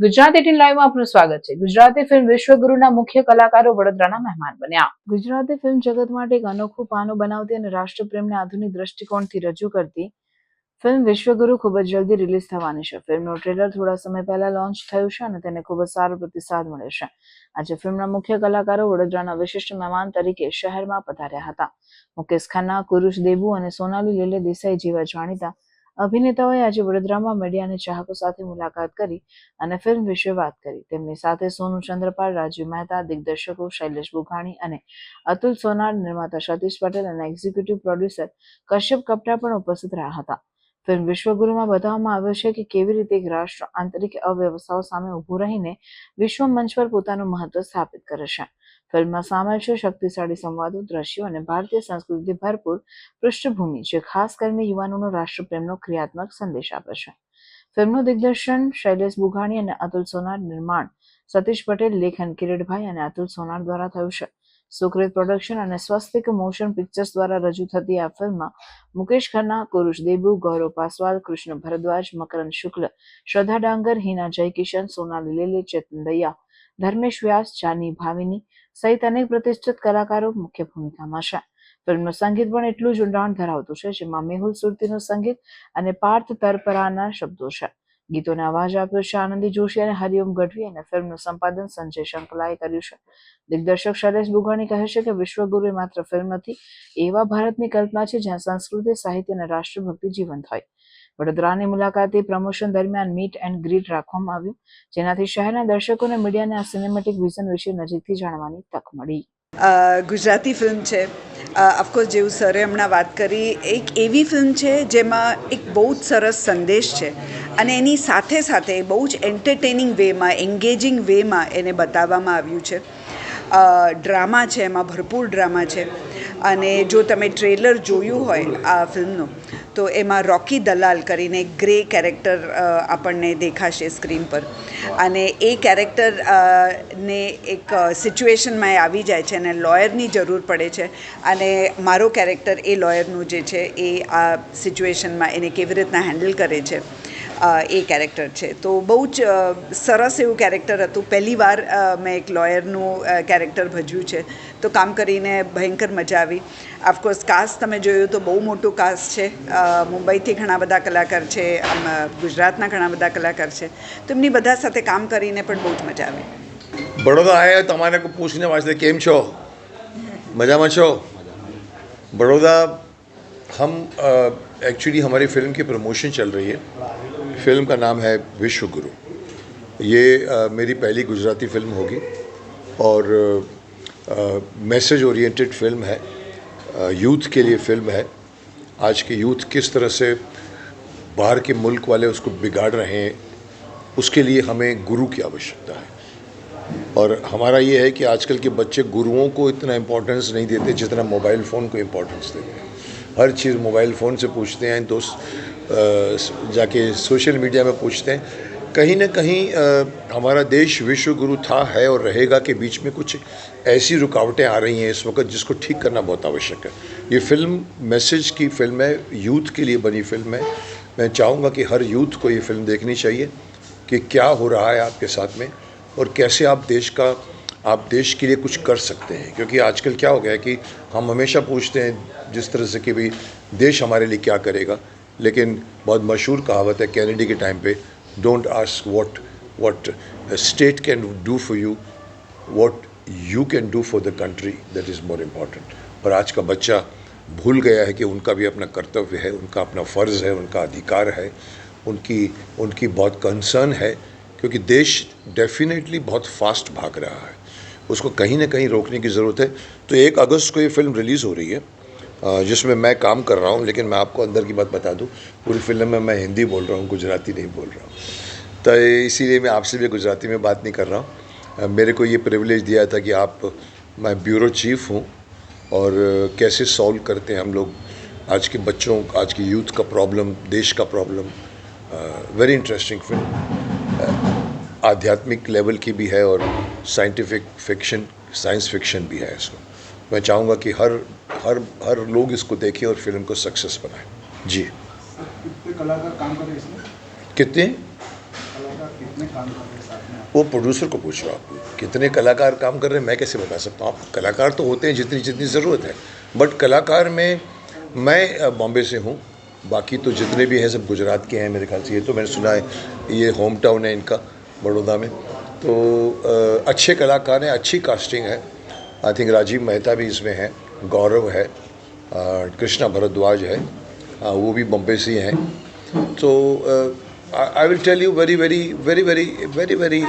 Gujarat eighteen લાઈવમાં આપનું સ્વાગત છે. ગુજરાતી ફિલ્મ વિશ્વગુરુના મુખ્ય કલાકારો વડોદરાના મહેમાન બન્યા. ગુજરાતી ફિલ્મ જગત માટે એક અનોખું પાનું બનાવતી અને રાષ્ટ્રપ્રેમને આધુનિક દ્રષ્ટિકોણથી રજૂ કરતી ફિલ્મ વિશ્વગુરુ ખૂબ જ જલ્દી રિલીઝ થવાની છે. ફિલ્મનું ટ્રેલર થોડા સમય પહેલા લોન્ચ થયું છે અને તેને ખૂબ જ સારો પ્રતિસાદ મળ્યો છે. આજે ફિલ્મના મુખ્ય કલાકારો વડોદરાના વિશિષ્ટ મહેમાન તરીકે શહેરમાં પધાર્યા હતા. મુકેશ ખન્ના કુરુશ દેબુ અને સોનાલી લીલે દેસાઈ જેવા જાણીતા અભિનેતાઓએ આજે વડોદરામાં મીડિયા ચાહકો સાથે મુલાકાત કરી અને ફિલ્મ વિશે વાત કરી. તેમની સાથે સોનુ ચંદ્રપાલ, રાજીવ મહેતા, દિગ્દર્શકો શૈલેષ બુઘાણી અને અતુલ સોનાર, નિર્માતા સતીશ પટેલ અને એક્ઝિક્યુટિવ પ્રોડ્યુસર કશ્યપ કપટા પણ ઉપસ્થિત રહ્યા હતા. ફિલ્મ વિશ્વગુરુમાં બતાવવામાં આવ્યો છે કે કેવી રીતે એક રાષ્ટ્ર આંતરિક અવ્યવસ્થાઓ સામે ઊભું રહીને વિશ્વ મંચ પર પોતાનું મહત્વ સ્થાપિત કરે છે. ફિલ્મમાં સામેલ છે શક્તિશાળી સંવાદો, દ્રશ્યો અને ભારતીય સંસ્કૃતિથી ભરપૂર પૃષ્ઠભૂમિ જે ખાસ કરીને યુવાનોનો રાષ્ટ્રપ્રેમનો ક્રિયાત્મક સંદેશ આપે છે. ફિલ્મનું દિગ્દર્શન શૈલેષ બુઘાણી અને અતુલ સોનાર નિર્માણ સતીશ પટેલ, લેખન કિરીટભાઈ અને અતુલ સોનાર દ્વારા થયું છે. સુકૃત પ્રોડક્શન અને સ્વસ્તિક મોશન પિક્ચર્સ દ્વારા રજૂ થતી આ ફિલ્મમાં મુકેશ ખન્ના, કુરુષ દેબુ, ગૌરવ પાસવાલ કૃષ્ણ ભરદ્વાજ મકરન શુક્લ, શ્રદ્ધા ડાંગર, હિના જયકિશન સોનાલી લેલે ચેતન દયા, ધર્મેશ વ્યાસ જાની ભાવિની સહિત અનેક પ્રતિષ્ઠિત કલાકારો મુખ્ય ભૂમિકામાં છે. ફિલ્મનું સંગીત પણ એટલું જ ઊંડાણ ધરાવતું છે, જેમાં મેહુલ સુરતીનું સંગીત અને પાર્થ તરપરાના શબ્દો છે. ગીતોને અવાજ આપ્યો છે આનંદી જોશી અને હરિઓમ ગઢવી અને ફિલ્મનું સંપાદન સંજય શંકલાએ કર્યું છે. દિગ્દર્શક શૈલેષ બુગાણી કહે છે કે વિશ્વગુરુ એ માત્ર ફિલ્મ નથી એવા ભારતની કલ્પના છે જ્યાં સંસ્કૃતિ, સાહિત્ય અને રાષ્ટ્રભક્તિ જીવંત હોય. વડોદરાની મુલાકાતે પ્રમોશન દરમિયાન મીટ એન્ડ ગ્રીટ રાખવામાં આવ્યું, જેનાથી શહેરના દર્શકોને મીડિયાને આ સિનેમેટિક વિઝન વિશે નજીકથી જાણવાની તક મળી. ગુજરાતી ફિલ્મ છે. ઓફકોર્સ જેવું સરે હમણાં વાત કરી, એક એવી ફિલ્મ છે જેમાં એક બહુ જ સરસ સંદેશ છે. અને એની સાથે સાથે બહુ જ એન્ટરટેનિંગ વેમાં એન્ગેજિંગ વેમાં એને બતાવવામાં આવ્યું છે. ડ્રામા છે, એમાં ભરપૂર ડ્રામા છે. અને જો તમે ટ્રેલર જોયું હોય આ ફિલ્મનું તો એમાં રોકી દલાલ કરીને ગ્રે કેરેક્ટર આપણને દેખાશે સ્ક્રીન પર. અને એ કેરેક્ટર ને એક સિચ્યુએશનમાં એ આવી જાય છે અને લોયરની જરૂર પડે છે. અને મારો કેરેક્ટર, એ લોયરનું જે છે, એ આ સિચ્યુએશનમાં એને કેવી રીતના હેન્ડલ કરે છે એ કેરેક્ટર છે. તો બહુ જ સરસ એવું કેરેક્ટર હતું. પહેલી વાર મેં એક લોયરનું કેરેક્ટર ભજવ્યું છે. તો કામ કરીને ભયંકર મજા આવી. ઓફકોર્સ કાસ્ટ તમે જોયું તો બહુ મોટું કાસ્ટ છે. મુંબઈથી ઘણા બધા કલાકાર છે ગુજરાતના ઘણા બધા કલાકાર છે. તો એમની બધા સાથે કામ કરીને પણ બહુ જ મજા આવી. બરોડા આવ્યા તમારે પૂછને વાંચે કેમ છો? મજામાં છો? बड़ौदा હમ एक्चुअली हमारी ફિલ્મ કે પ્રમોશન ચલ રહી है फ़िल्म का नाम है विश्व गुरु ये પહેલી ગુજરાતી ફિલ્મ હોગી. ઓર मैसेज ओरिएंटेड फ़िल्म है। यूथ के लिए फ़िल्म है। आज के यूथ किस तरह से बाहर के मुल्क वाले उसको बिगाड़ रहे हैं, उसके लिए हमें गुरु की आवश्यकता है। और हमारा ये है कि आजकल के बच्चे गुरुओं को इतना इम्पोर्टेंस नहीं देते जितना मोबाइल फ़ोन को इम्पोर्टेंस देते हैं। हर चीज़ मोबाइल फ़ोन से पूछते हैं, दोस्त जाके सोशल मीडिया में पूछते हैं कहीं ना कहीं हमारा देश विश्व गुरु था, है और रहेगा के बीच में कुछ ऐसी रुकावटें आ रही हैं इस वक्त जिसको ठीक करना बहुत आवश्यक है। ये फ़िल्म मैसेज की फ़िल्म है, यूथ के लिए बनी फ़िल्म है। मैं चाहूँगा कि हर यूथ को ये फ़िल्म देखनी चाहिए कि क्या हो रहा है आपके साथ में और कैसे आप देश का, आप देश के लिए कुछ कर सकते हैं। क्योंकि आजकल क्या हो गया है कि हम हमेशा पूछते हैं जिस तरह से कि भाई, देश हमारे लिए क्या करेगा? लेकिन बहुत मशहूर कहावत है, कैनेडी के टाइम पे don't ask what what state can do for you what you can do for the country that is more important और आज का बच्चा भूल गया है कि उनका भी अपना कर्तव्य है, उनका अपना फ़र्ज़ है, उनका अधिकार है, उनकी उनकी बहुत कंसर्न है, क्योंकि देश डेफिनेटली बहुत फास्ट भाग रहा है। उसको कहीं ना कहीं रोकने की ज़रूरत है। तो एक अगस्त को ये फ़िल्म रिलीज़ हो रही है। जिसमें मैं काम कर रहा हूँ, लेकिन मैं आपको अंदर की बात बता दूँ, पूरी फ़िल्म में मैं हिंदी बोल रहा हूँ, गुजराती नहीं बोल रहा हूँ। तो इसीलिए मैं आपसे भी गुजराती में बात नहीं कर रहा हूँ। मेरे को ये प्रिविलेज दिया था कि आप, मैं ब्यूरो चीफ हूँ और कैसे सॉल्व करते हैं हम लोग आज के बच्चों, आज की यूथ का प्रॉब्लम देश का प्रॉब्लम वेरी इंटरेस्टिंग फ़िल्म आध्यात्मिक लेवल की भी है और साइंटिफिक फिक्शन साइंस फिक्शन भी है इसमें। मैं चाहूँगा कि हर हर हर लोग इसको देखें और फ़िल्म को सक्सेस बनाएँ। जी। कितने कलाकार काम कर रहे इसमें? कितने? कलाकार कितने वो प्रोड्यूसर को पूछो आप कितने कलाकार काम कर रहे हैं? मैं कैसे बता सकता हूँ? आप कलाकार तो होते हैं जितनी जितनी ज़रूरत है। बट कलाकार में मैं बॉम्बे से हूँ। बाकी तो जितने भी हैं सब गुजरात के हैं मेरे ख्याल से ये तो मैंने सुना है ये होम टाउन है इनका बड़ौदा में। तो अच्छे कलाकार हैं अच्छी कास्टिंग है। आई थिंक राजीव मेहता भी इसमें हैं गौरव है कृष्णा भरद्वाज है हाँ, वो भी बम्बे से हैं तो I will tell you very very very very very very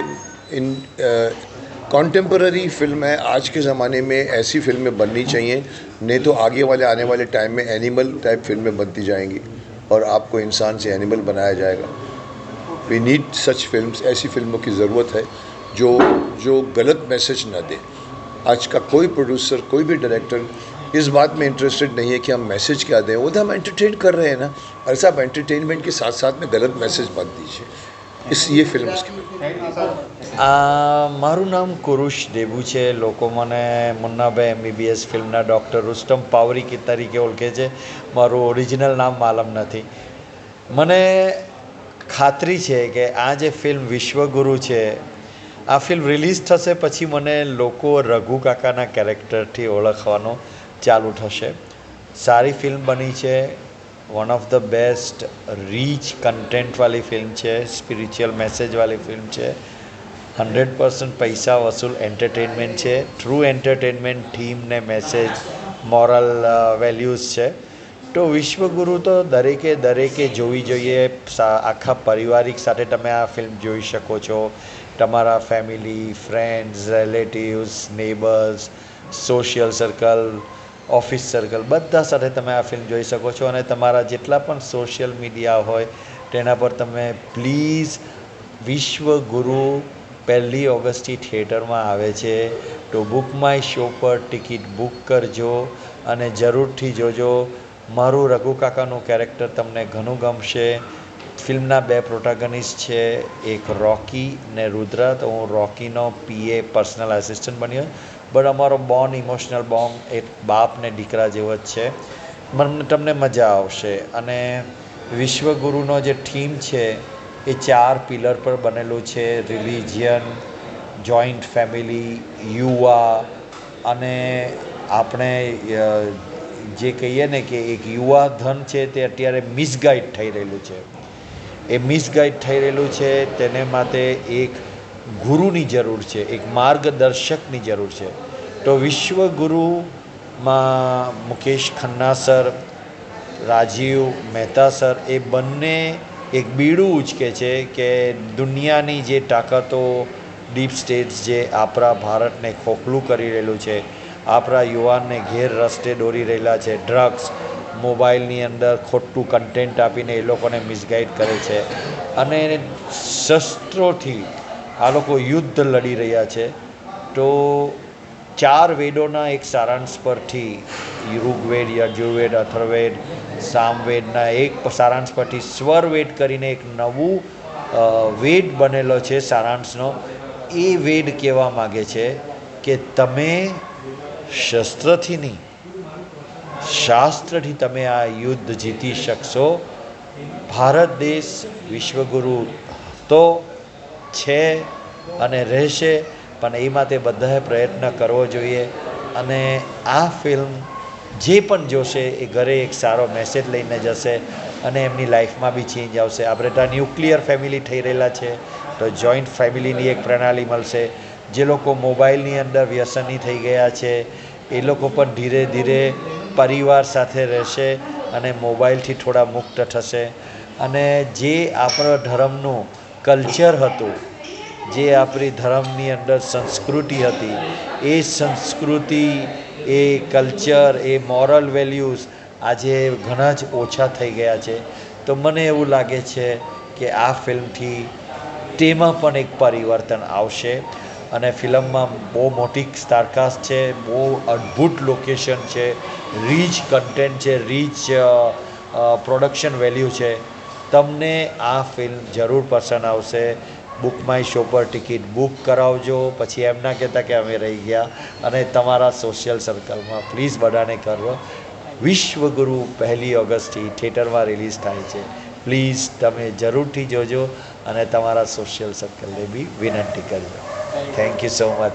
in contemporary film है। आज के ज़माने में ऐसी फ़िल्में बननी चाहिए नहीं तो आगे वाले आने वाले टाइम में एनिमल टाइप फ़िल्में बनती जाएँगी और आपको इंसान से एनिमल बनाया जाएगा। वी नीड सच फ़िल्म ऐसी फ़िल्मों की ज़रूरत है जो जो गलत मैसेज ना दे। आज का कोई प्रोड्यूसर कोई भी डायरेक्टर इस बात में इंटरेस्टेड नहीं है कि हम मैसेज क्या दें वो तो हम एंटरटेन कर रहे हैं ना और साहब एंटरटेनमेंट के साथ साथ में गलत मैसेज मत दीजिए इस ये फिल्म उसकी આ મારું નામ કુરુશ દેબુ છે લોકો મને મુન્નાભાઈ એમબીબીએસ ફિલ્મના ડૉક્ટર રુસ્તમ પાવરી તરીકે ઓળખે છે મારું ઓરિજિનલ નામ માલમ નથી મને ખાતરી છે કે આ જે ફિલ્મ વિશ્વગુરુ છે આ ફિલ્મ રિલીઝ થશે, પછી મને લોકો રઘુ કાકાના કેરેક્ટરથી ઓળખવાનો ચાલુ થશે. સારી ફિલ્મ બની છે. One of the best rich કન્ટેન્ટવાળી film છે. સ્પિરિચ્યુઅલ મેસેજવાળી ફિલ્મ છે. હંડ્રેડ પર્સન્ટ પૈસા વસૂલ એન્ટરટેનમેન્ટ છે. થ્રુ એન્ટરટેનમેન્ટ થીમ ને મેસેજ મોરલ વેલ્યુઝ છે. તો વિશ્વગુરુ તો દરેકે દરેકે જોવી જોઈએ. આખા પારિવારિક સાથે તમે આ ફિલ્મ જોઈ શકો છો. તમારા family friends relatives neighbours social circle office circle બધા સાથે તમે આ ફિલ્મ જોઈ શકો છો અને તમારા જેટલા પણ સોશિયલ મીડિયા હોય, તેના પર તમે પ્લીઝ વિશ્વગુરુ પહેલી ઓગસ્ટથી થિયેટરમાં આવે છે. તો બુક માય શો પર ટિકિટ બુક કરજો અને જરૂરથી જોજો. મારું રઘુ કાકાનું કેરેક્ટર તમને ઘણું ગમશે. ફિલ્મના બે પ્રોટાગનિસ્ટ છે, એક રોકી ને રુદ્ર. તો હું રોકીનો પીએ પર્સનલ આસિસ્ટન્ટ બન્યો બટ અમારો બોન્ડ ઇમોશનલ બોન્ડ એક બાપ ને દીકરા જેવો જ છે. મને તમને મજા આવશે. અને વિશ્વગુરુનો જે થીમ છે, એ ચાર પિલર પર બનેલું છે. રિલિજિયન જોઈન્ટ ફેમિલી યુવા અને આપણે જે કહીએ ને કે એક યુવા ધન છે, તે અત્યારે મિસગાઈડ થઈ રહેલું છે. એ મિસગાઈડ થઈ રહેલું છે. તેને માટે એક ગુરુની જરૂર છે, એક માર્ગદર્શકની જરૂર છે. તો વિશ્વગુરુમાં મુકેશ ખન્ના સર, રાજીવ મહેતા સર, એ બંને એક બીડું ઉચકે છે કે દુનિયાની જે તાકાતો ડીપ સ્ટેટ્સ જે આપણા ભારતને ખોખલું કરી રહેલું છે, આપણા યુવાનને ઘેર રસ્તે દોરી રહેલા છે ડ્રગ્સ મોબાઈલની અંદર ખોટું કન્ટેન્ટ આપીને એ લોકોને મિસગાઈડ કરે છે. અને શસ્ત્રોથી આ લોકો યુદ્ધ લડી રહ્યા છે. તો ચાર વેદોના એક સારાંશ પરથી ઋગ્વેદ, યજુર્વેદ, અથર્વેદ, સામવેદના એક સારાંશ પરથી સ્વરવેદ કરીને એક નવું વેદ બનેલો છે સારાંશનો. એ વેદ કહેવા માગે છે કે તમે શસ્ત્રથી નહીં શાસ્ત્રથી તમે આ યુદ્ધ જીતી શકશો. ભારત દેશ વિશ્વગુરુ તો છે અને રહેશે, પણ એ માટે બધાએ પ્રયત્ન કરવો જોઈએ. અને આ ફિલ્મ જે પણ જોશે એ ઘરે એક સારો મેસેજ લઈને જશે અને એમની લાઈફમાં બી ચેન્જ આવશે. આપણે ત્યાં ન્યુક્લિયર ફેમિલી થઈ રહેલા છે, તો જોઈન્ટ ફેમિલીની એક પ્રણાલી મળશે. જે લોકો મોબાઈલની અંદર વ્યસની થઈ ગયા છે, એ લોકો પણ ધીરે ધીરે પરિવાર સાથે રહેશે અને મોબાઈલથી થોડા મુક્ત થશે. અને જે આપણો ધર્મનું કલ્ચર હતું, જે આપણી ધર્મની અંદર સંસ્કૃતિ હતી, એ સંસ્કૃતિ, એ કલ્ચર, એ મોરલ વેલ્યુઝ આજે ઘણા જ ઓછા થઈ ગયા છે. તો મને એવું લાગે છે કે આ ફિલ્મથી તેમાં પણ એક પરિવર્તન આવશે. અને ફિલ્મમાં બહુ મોટી સ્ટારકાસ્ટ છે, બહુ અદ્ભુત લોકેશન છે રીચ કન્ટેન્ટ છે રીચ પ્રોડક્શન વેલ્યુ છે. તમને આ ફિલ્મ જરૂર પસંદ આવશે. બુક માય શો પર ટિકિટ બુક કરાવજો. પછી એમ ના કહેતા કે અમે રહી ગયા. અને તમારા સોશિયલ સર્કલમાં પ્લીઝ બધાને કરો. વિશ્વગુરુ પહેલી ઓગસ્ટથી થિયેટરમાં રિલીઝ થાય છે. પ્લીઝ તમે જરૂરથી જોજો અને તમારા સોશિયલ સર્કલને બી વિનંતી કરજો. Thank you so much.